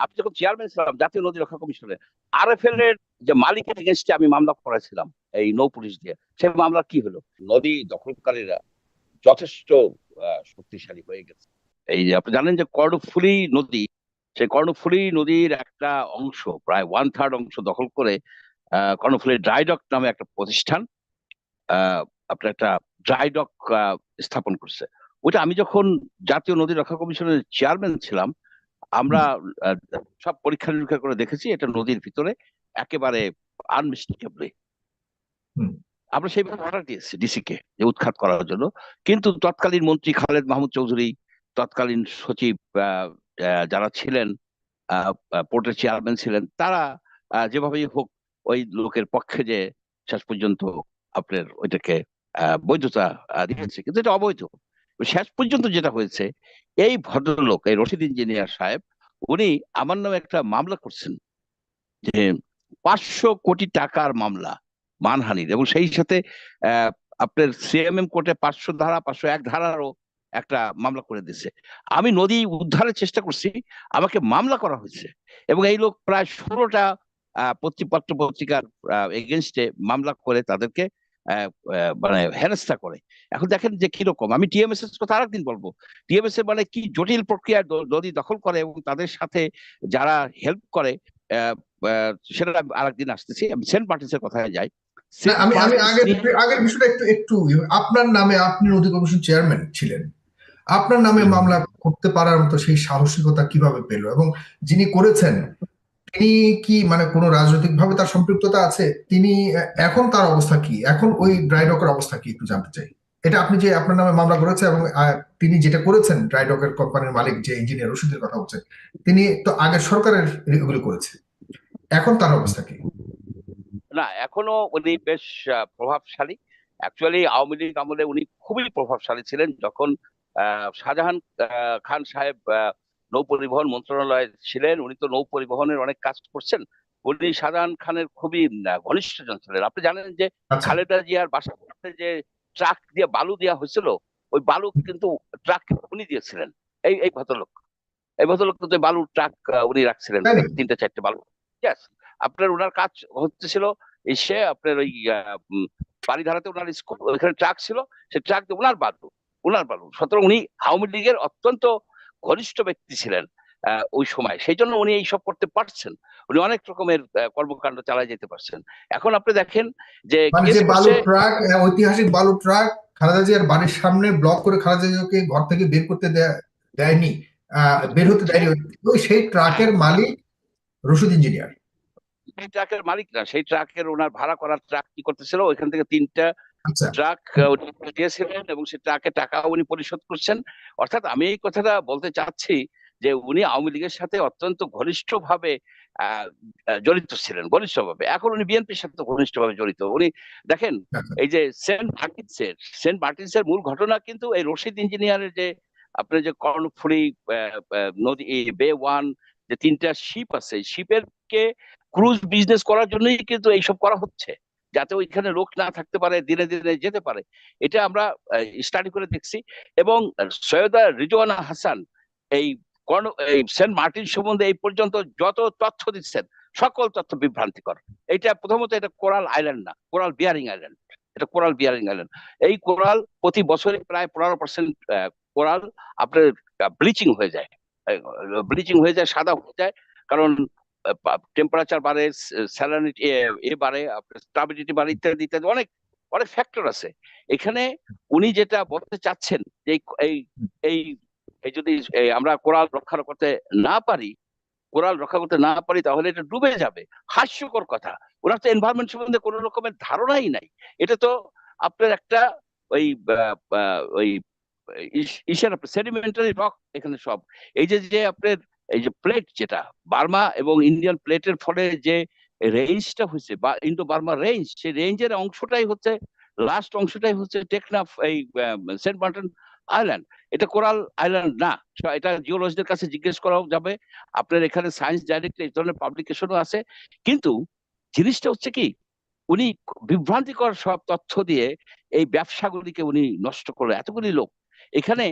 আপনি যখন চেয়ারম্যান ছিলাম জাতীয় নদী রক্ষা কমিশনে আরএফএল এর যে মালিকের এগেনস্টে আমি মামলা করেছিলাম এই নৌ পুলিশ দিয়ে সেই মামলা কি হলো? নদী দখলকারীরা যথেষ্ট শক্তিশালী হয়ে গেছে। এই যে আপনি জানেন যে কর্ণফুলী নদী সেই কর্ণফুলী নদীর একটা অংশ প্রায় ওয়ান থার্ড অংশ দখল করে আহ, কর্ণফুলী ড্রাইডক নামে একটা প্রতিষ্ঠান আহ, আপনার একটা ড্রাইডক স্থাপন করছে। ওইটা আমি যখন জাতীয় নদী রক্ষা কমিশনের চেয়ারম্যান ছিলাম আমরা সব পরীক্ষা নিরীক্ষা করে দেখেছি এটা নদীর ভিতরে একেবারে আনমিস্টেকেবলি। আমরা সেইভাবে অর্ডার দিয়েছি ডিসি কে যে উৎখাত করার জন্য। কিন্তু তৎকালীন মন্ত্রী খালেদ মাহমুদ চৌধুরী তৎকালীন সচিব যারা ছিলেন পোর্টের চেয়ারম্যান ছিলেন তারা যেভাবেই হোক ওই লোকের পক্ষে যে শেষ পর্যন্ত আপনার ওইটাকে আহ, বৈধতা দিয়েছে। কিন্তু এটা অবৈধ। শেষ পর্যন্ত যেটা হয়েছে, এই ভদ্রলোক, এই রশিদ ইঞ্জিনিয়ার সাহেব, উনি আমার নামে একটা মামলা করছেন যে পাঁচশো কোটি টাকার মামলা মানহানির এবং সেই সাথে আপনার সিএমএম কোর্টে পাঁচশো ধারা, পাঁচশো এক ধারারও একটা মামলা করে দিছে আমি নদী উদ্ধারের চেষ্টা করছি, আমাকে মামলা করা হয়েছে এবং এই লোক প্রায় ষোলোটা পত্রিকার এগেনস্টে মামলা করে তাদেরকে মানে হেনস্থা করে। এখন দেখেন যে কীরকম আমি টিএমএস এর কথা আরেকদিন বলব। টিএমএস এর মানে কি জটিল প্রক্রিয়া নদী দখল করে এবং তাদের সাথে যারা হেল্প করে সেটা আরেকদিন আসতেছি। আমি সেন্ট মার্টিন্সের কথায় যাই। আমি আমি আগের আগের বিষয়টা একটু একটু আপনার নামে আপনি নদী কমিশন চেয়ারম্যান ছিলেন। আপনার নামে মামলা করতে পারার মতো সেই সাহসিকতা কীভাবে পেল? এবং যিনি করেছেন তিনি কি মানে কোনো রাজনৈতিক ভাবে তার সম্পৃক্ততা আছে? তিনি, এখন তার অবস্থা কি? এখন ওই ড্রাইডকের অবস্থা কি একটু জানতে চাই। এটা আপনি যে আপনার নামে মামলা করেছে এবং তিনি যেটা করেছেন ড্রাইডকের কোম্পানির মালিক, যে ইঞ্জিনিয়ার রশিদের কথা হচ্ছে তিনি তো আগের সরকারের এগুলো করেছে। এখন তার অবস্থা কি? না, এখনও উনি বেশ প্রভাবশালী। অ্যাকচুয়ালি আওয়ামী লীগ আমলে উনি খুবই প্রভাবশালী ছিলেন যখন শাহজাহান খান সাহেব নৌ পরিবহন মন্ত্রণালয়ে ছিলেন উনি তো নৌ পরিবহনের অনেক কাজ করছেন। উনি শাহজাহান খানের খুবই আহ, ঘনিষ্ঠজন ছিলেন। আপনি জানেন যে আচ্ছা। খালেদা জিয়ার পাশে যে ট্রাক দিয়ে বালু দেওয়া হয়েছিল ওই বালু কিন্তু ট্রাক উনি দিয়েছিলেন। এই এই ভদ্রলোক। এই ভদ্রলোক তো বালুর ট্রাক উনি রাখছিলেন? তিনটা চারটে বালু। Yes, আপনার ওনার কাজ হচ্ছিল এসে আপনার ওই আহ, উম, বাড়িধারাতে ওনার স্কুল ওইখানে ট্রাক ছিল সে ট্রাক দিয়ে ওনার বালু ওনার বালু। সুতরাং উনি আওয়ামী লীগের অত্যন্ত ঘনিষ্ঠ ব্যক্তি ছিলেন ওই সময়। সেই জন্য উনি এইসব করতে পারছেন। উনি অনেক রকমের কর্মকাণ্ড চালায় যেতে পারছেন। এখন আপনি দেখেন যে মানে বালু ট্রাক ঐতিহাসিক বালু ট্রাক খালেদা জিয়ার বাড়ির সামনে ব্লক করে খালেদা জিয়াকে ঘর থেকে বের করতে দেয়া- দেয়নি আহ, বের হতে দেয়নি ওই সেই ট্রাকের মালিক রশিদ ইঞ্জিনিয়ার। সেই ট্রাকের মালিক না সেই ট্রাকের ওনার ভাড়া করার ট্রাক কি করতেছিল ওইখান থেকে তিনটা ট্রাক দিয়েছিলেন এবং সে ট্রাকে টাকা উনি পরিশোধ করছেন। অর্থাৎ আমি এই কথাটা বলতে চাচ্ছি যে উনি আওয়ামী লীগের সাথে অত্যন্ত ঘনিষ্ঠভাবে জড়িত ছিলেন ঘনিষ্ঠভাবে। এখন উনি বিএনপির সাথে ঘনিষ্ঠভাবে জড়িত। উনি দেখেন আচ্ছা। এই যে সেন্ট মার্টিন্সের সেন্ট মার্টিন্সের মূল ঘটনা কিন্তু এই রশিদ ইঞ্জিনিয়ারের যে আপনার যে কর্ণফুলী নদী বে ওয়ান যে তিনটা শিপ আছে শিপের কে ক্রুজ বিজনেস করার জন্যই কিন্তু এইসব করা হচ্ছে। যাতে ওইখানে লোক না থাকতে পারে, দিনে দিনে যেতে পারে। এটা আমরা স্টাডি করে দেখছি। এবং সৈয়দা রিজওয়ানা হাসান এই সেন্ট মার্টিন সম্বন্ধে এই পর্যন্ত যত তথ্য দিচ্ছেন, সকল তথ্য বিভ্রান্তিকর। এটা প্রথমত এটা কোরাল আইল্যান্ড না, কোরাল বিয়ারিং আইল্যান্ড। এটা কোরাল বিয়ারিং আইল্যান্ড। এই কোরাল প্রতি বছরে প্রায় পনেরো পার্সেন্ট কোরাল আপনার ব্লিচিং হয়ে যায়। ব্লিচিং হয়ে যায়, সাদা হয়ে যায়। কারণ টেম্পারেচার বাড়ে স্যালানিটি এ বাড়ে স্টাবিলিটি বাড়ে, ইত্যাদি ইত্যাদি, অনেক অনেক ফ্যাক্টর আছে। এখানে উনি যেটা বলতে চাচ্ছেন যে, এই- এই যদি আমরা কোরাল রক্ষা করতে না পারি, কোরাল রক্ষা করতে না পারি, তাহলে এটা ডুবে যাবে। হাস্যকর কথা। ওনার তো এনভায়রনমেন্ট সম্বন্ধে কোনো রকমের ধারণাই নাই। এটা তো আপনার একটা ওই ওই, ইস- ইসের সেডিমেন্টারি রক এখানে সব। এই যে যে আপনার এই যে প্লেট যেটা, বার্মা এবং ইন্ডিয়ান প্লেটের ফলে যে রেঞ্জটা হয়েছে, বা ইন্ডো বার্মা রেঞ্জ সেই রেঞ্জের অংশটাই হচ্ছে লাস্ট অংশটাই হচ্ছে টেকনাফ এই সেন্ট মার্টিন আইল্যান্ড এটা কোরাল আইল্যান্ড না। এটা জিওলজিদের কাছে জিজ্ঞেস করাও যাবে। আপনার এখানে সায়েন্স ডাইরেক্ট এই ধরনের পাবলিকেশনও আছে। কিন্তু জিনিসটা হচ্ছে কি, উনি বিভ্রান্তিকর সব তথ্য দিয়ে এই ব্যবসাগুলিকে উনি নষ্ট করল এতগুলি লোক। এখানে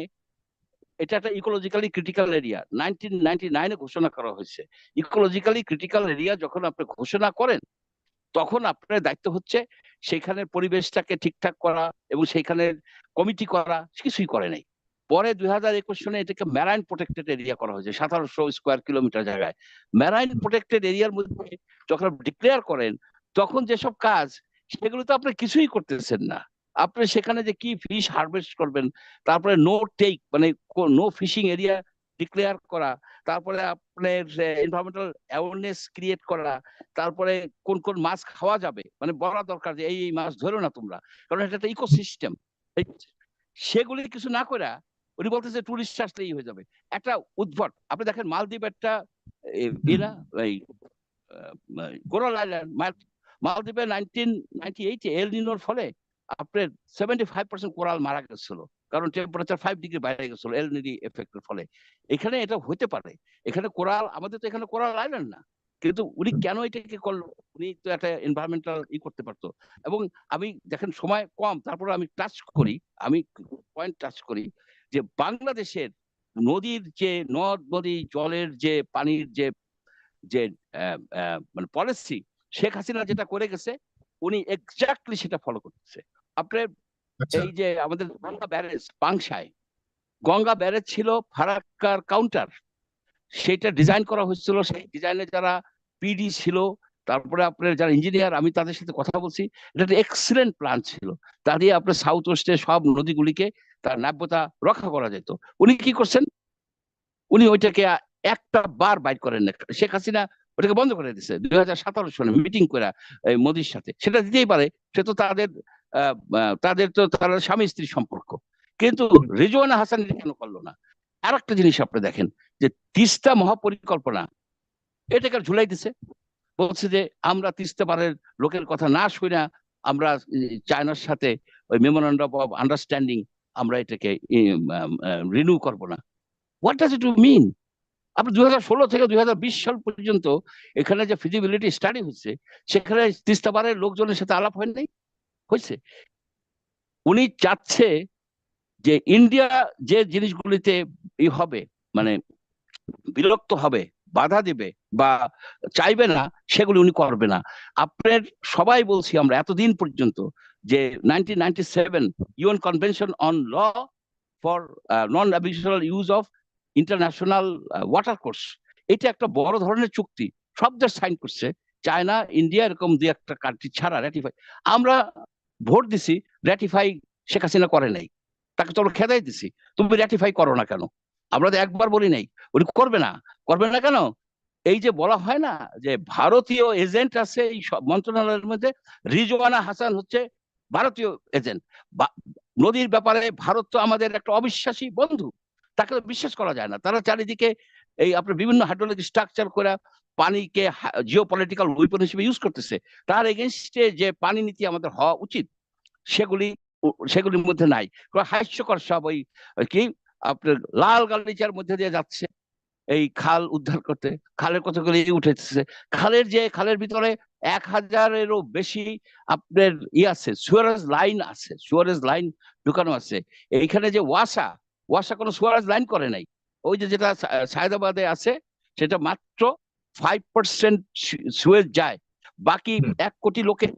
এটা একটা ecologically critical area nineteen ninety নাইনে ঘোষণা করা হয়েছে। ইকোলজিক্যালি ক্রিটিক্যাল এরিয়া যখন আপনি ঘোষণা করেন, তখন আপনার দায়িত্ব হচ্ছে সেইখানের পরিবেশটাকে ঠিকঠাক করা এবং সেইখানের কমিটি করা, কিছুই করে নাই। পরে দুই হাজার একুশ সনে এটাকে ম্যারাইন প্রোটেক্টেড এরিয়া করা হয়েছে, সাতারোশো স্কোয়ার কিলোমিটার জায়গায়। ম্যারাইন প্রোটেক্টেড এরিয়ার মধ্যে যখন ডিক্লেয়ার করেন, তখন যেসব কাজ, সেগুলো তো আপনি কিছুই করতেছেন না। আপনি সেখানে যে কি ফিশ হারভেস্ট করবেন, তারপরে নো টেক মানে নো ফিশিং এরিয়া ডিক্লেয়ার করা, তারপরে আপনার এনভায়রনমেন্টাল অ্যাওয়ারনেস ক্রিয়েট করা, তারপরে কোন কোন মাছ খাওয়া যাবে মানে বলা দরকার যে এই এই মাছ ধরো না তোমরা, কারণ এটা একটা ইকোসিস্টেম সেগুলি কিছু না করে উনি বলতেছে টুরিস্ট আসলেই হয়ে যাবে, একটা উদ্ভট, আপনি দেখেন মালদ্বীপ একটা এরা এই আইল্যান্ড মালদ্বীপে নাইনটিন নাইনটি এইটে এল নিনোর ফলে আপনার সেভেন্টি ফাইভ পার্সেন্ট কোরাল মারা গেছিল। কারণ টেম্পারেচার ফাইভ ডিগ্রি বাইরে গেছিল এল নিডি এফেক্টের ফলে। এখানে এটা হতে পারে। এখানে কোরাল আমাদের তো এখানে কোরাল আইল্যান্ড না। কিন্তু উনি কেন এটাকে করল? উনি তো একটা এনভায়রনমেন্টাল ই করতে পারতো। এবং আমি দেখেন সময় কম তারপরে আমি টাচ করি আমি পয়েন্ট টাচ করি যে বাংলাদেশের নদীর যে নদ নদী জলের যে পানির যে যে মানে পলিসি শেখ হাসিনা যেটা করে গেছে উনি এক্স্যাক্টলি সেটা ফলো করতেছে। আপনার আচ্ছা। এই যে আমাদের গঙ্গা ব্যারেজ পাংশায় গঙ্গা ব্যারেজ ছিল ফারাক্কার কাউন্টার সেটা ডিজাইন করা হয়েছিল সেই ডিজাইনে যারা পিডি ছিল তারপরে আপনার যারা ইঞ্জিনিয়ার আমি তাদের সাথে কথা বলছি। এটা একটা এক্সিলেন্ট প্ল্যান ছিল। তা দিয়ে আপনার সাউথ ওয়েস্টে সব নদীগুলিকে তার নাব্যতা রক্ষা করা যেত। উনি কি করছেন? উনি ওইটাকে একটা বার বাইর করেন না। শেখ হাসিনা ওটাকে বন্ধ করে দিছে দুই হাজার সতেরো সনে মিটিং করে এই মোদির সাথে। সেটা দিতেই পারে। সে তো তাদের তাদের তো তারা স্বামী স্ত্রীর সম্পর্ক। কিন্তু রিজওয়ানা হাসান কেন করল না? আর একটা জিনিস আপনি দেখেন, যে তিস্তা মহাপরিকল্পনা এটাকে ঝুলাই দিছে? বলছে যে আমরা তিস্তা পারের লোকের কথা না শুনে আমরা চায়নার সাথে ওই মেমোরান্ডাম অফ আন্ডারস্ট্যান্ডিং আমরা এটাকে রিনিউ করব না। হোয়াট ডাজ ইট মিন আপনি দুই হাজার ষোলো থেকে দুই বিশ সাল পর্যন্ত এখানে যে ফিজিবিলিটি স্টাডি হচ্ছে, সেখানে তিস্তা পারের লোকজনের সাথে আলাপ হয় নাই? হয়েছে। উনি চাচ্ছে যে ইন্ডিয়া যে জিনিসগুলিতে ই হবে মানে বিরক্ত হবে, বাধা দিবে বা চাইবে না, সেগুলি উনি করবে না। আপনার সবাই বলছি আমরা এতদিন পর্যন্ত যে nineteen UN convention on law for non navigational use of international watercourse এটা একটা বড় ধরনের চুক্তি। সব দেশ সাইন করছে চায়না ইন্ডিয়া এরকম দুই একটা কান্ট্রি ছাড়া র্যাটিফাই আমরা ভোট দিছি র্যাটিফাই শেখ হাসিনা করে নাই। তাকে তো খেদাই দিছি। তুমি র্যাটিফাই করো না কেন? আমরা তো একবার বলি নাই। উনি করবে না। করবে না কেন? এই যে বলা হয় না যে ভারতীয় এজেন্ট আছে এই মন্ত্রণালয়ের মধ্যে, রিজওয়ানা হাসান হচ্ছে ভারতীয় এজেন্ট নদীর ব্যাপারে ভারত তো আমাদের একটা অবিশ্বাসী বন্ধু। তাকে বিশ্বাস করা যায় না। তারা চারিদিকে এই আপনার বিভিন্ন হাইড্রোলজি স্ট্রাকচার করে পানিকে জিও পলিটিক্যাল উইপন হিসেবে ইউজ করতেছে। তার এগেনস্টে যে পানি নীতি আমাদের হওয়া উচিত, সেগুলি সেগুলির মধ্যে নাই। হাস্যকর সব ওই কি, আপনার লাল গালিচার মধ্যে দিয়ে যাচ্ছে, এই খাল উদ্ধার করতে। খালের কতগুলি উঠেছে। খালের যে, খালের ভিতরে এক হাজারেরও বেশি আপনার ই আছে সুয়ারেজ লাইন আছে সুয়ারেজ লাইন ঢুকানো আছে। এইখানে যে ওয়াসা ওয়াসা কোনো সুয়ারেজ লাইন করে নাই। ওই যে যেটা সায়দাবাদে আছে, সেটা মাত্র ফাইভ পার্সেন্ট সুয়েজ যায়। বাকি এক কোটি লোকের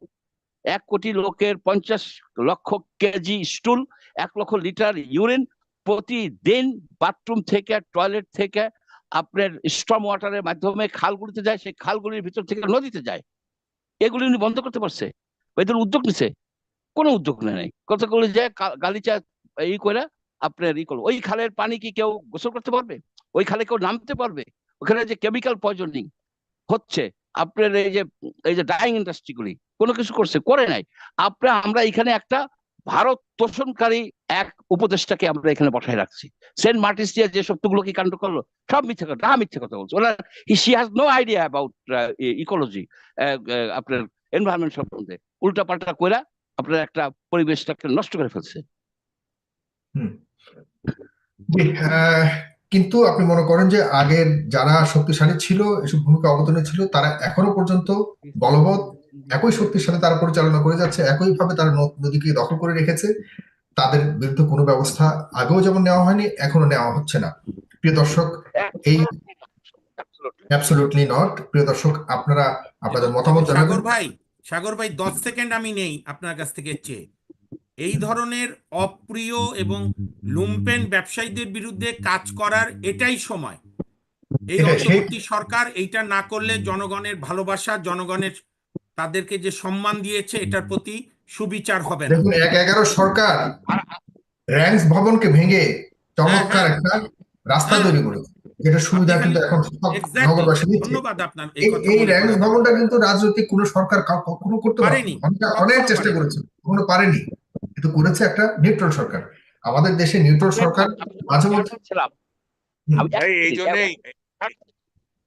এক কোটি লোকের পঞ্চাশ লক্ষ কেজি স্টুল এক লক্ষ লিটার ইউরিন প্রতিদিন বাথরুম থেকে টয়লেট থেকে আপনার স্ট্রম ওয়াটারের মাধ্যমে খালগুলিতে যায় সেই খালগুলির ভিতর থেকে নদীতে যায়। এগুলি উনি বন্ধ করতে পারছে। এদের উদ্যোগ নিছে। কোনো উদ্যোগ নেয় নাই। কতগুলি কা- গালিচা ই করে আপনার ই করল। ওই খালের পানি কি কেউ গোসল করতে পারবে? ওই খালে কেউ নামতে পারবে? ওখানে যে কেমিক্যাল পয়জনিং হচ্ছে আপনার এই যে এই যে ডাইং ইন্ডাস্ট্রি গুলি কোনো কিছু করছে করে নাই। আপনার আমরা এখানে একটা ভারত তোষণকারী এক উপদেষ্টাকে আমরা এখানে বসায় রাখছি। সেন্ট মার্টিস যে সবগুলো কি কাণ্ড করল সব মিথ্যে কথা না মিথ্যে কথা বলছে। ওরা she has no idea about ecology আপনার এনভায়রনমেন্ট সম্বন্ধে। উল্টা পাল্টা কইরা আপনার একটা পরিবেশটাকে নষ্ট করে ফেলছে। আহ, কিন্তু আপনি মনে করেন যে আগের যারা শক্তিশালী ছিল এসব ভূমিকা অবদানে ছিল তারা এখনও পর্যন্ত বলবৎ একই শক্তির সাথে তারা পরিচালনা করে যাচ্ছে একইভাবে তারা নদীকে দখল করে রেখেছে। তাদের বিরুদ্ধে কোনো ব্যবস্থা আগেও যেমন নেওয়া হয়নি এখনও নেওয়া হচ্ছে না। প্রিয় দর্শক এই অ্যাবসলিউটলি নট প্রিয় দর্শক আপনারা আপনাদের মতামত জানাবেন। সাগর ভাই সাগর ভাই দশ সেকেন্ড আমি নেই আপনার কাছ থেকে চেয়ে। এই ধরনের অপ্রিয় এবং লুম্পেন ব্যবসায়ীদের বিরুদ্ধে কাজ করার এটাই সময়। এই অন্তর্বর্তী সরকার এইটা না করলে জনগণের ভালোবাসা জনগণের তাদেরকে যে সম্মান দিয়েছে এটার প্রতি সুবিচার হবে না। দেখুন এক এগারো সরকার র্যাঙ্কস ভবনকে ভেঙে চমৎকার একটা রাস্তা হ্যাঁ। তৈরি করেছে যেটা সুবিধা কিন্তু এখন নগরবাসী ধন্যবাদ আপনার এই র্যাঙ্কস ভবনটা কিন্তু রাজনৈতিক কোনো সরকার কখনো করতে পারেনি। অনেক চেষ্টা করেছে। কখনো পারেনি। কিন্তু করেছে একটা নিউট্রাল সরকার। আমাদের দেশে নিউট্রাল সরকার মাঝে মধ্যে এই জন্যই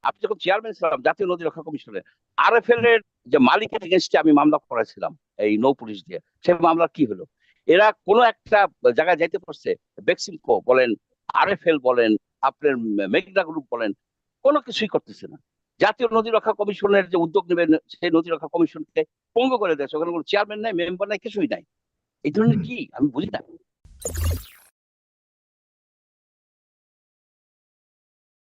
আপনি যখন চেয়ারম্যান ছিলাম জাতীয় নদী রক্ষা কমিশনে আরএফএল এর যে মালিকের এগেনস্টে আমি মামলা করেছিলাম এই নৌ পুলিশ দিয়ে। সেই মামলা কি হলো? এরা কোনো একটা জায়গায় যাইতে পারছে বেক্সিমকো বলেন আরএফএল বলেন আপনার মেঘনা গ্রুপ বলেন কোনো কিছুই করতেছে না। জাতীয় নদী রক্ষা কমিশনের যে উদ্যোগ নেবেন সেই নদী রক্ষা কমিশনকে পঙ্গু করে দিয়েছে ওখানে কোনো চেয়ারম্যান নাই মেম্বার নাই কিছুই নাই। এই ধরনের কি? আমি বুঝি না।